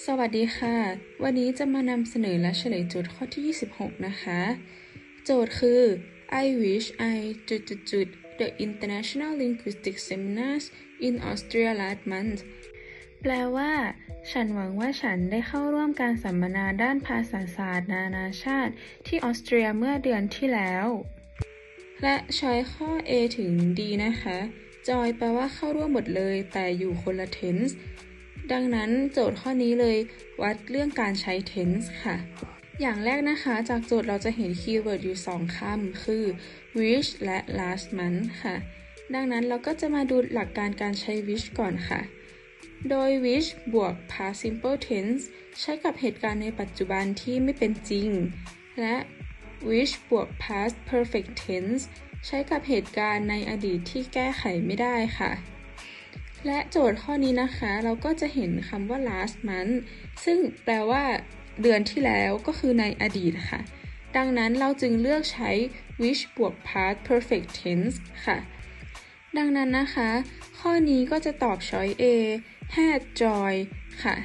สวัสดีค่ะ วันนี้จะมานำเสนอและเฉลยโจทย์ข้อที่ 26 นะคะ โจทย์คือ I wish I จุดจุดจุด the International Linguistic Seminars in Austria last month แปลว่า ฉันหวังว่าฉันได้เข้าร่วมการสัมมนาด้านภาษาศาสตร์ นานาชาติ ที่ออสเตรียเมื่อเดือนที่แล้ว และช้อยข้อ A ถึง D นะคะ จอยแปลว่าเข้าร่วมหมดเลย แต่อยู่คนละ tense ดังนั้นโจทย์ข้อนี้เลยวัดเรื่องการใช้ tense ค่ะ อย่างแรกนะคะจากโจทย์เราจะเห็นคีย์เวิร์ดอยู่ 2 คำ คือ wish และ last month ค่ะ ดังนั้นเราก็จะมาดูหลักการการใช้ wish ก่อนค่ะ โดย wish บวก past simple tense ใช้กับเหตุการณ์ในปัจจุบันที่ไม่เป็นจริง และ wish บวก past perfect tense ใช้กับเหตุการณ์ในอดีตที่แก้ไขไม่ได้ค่ะ และโจทย์ข้อนี้นะคะ เราก็จะเห็นคำว่า last month ซึ่งแปลว่าเดือนที่แล้วก็คือในอดีตค่ะ ดังนั้นเราจึงเลือกใช้ wish บวก past perfect tense ค่ะ ดังนั้นนะคะ ข้อนี้ก็จะตอบ choice A had joy ค่ะ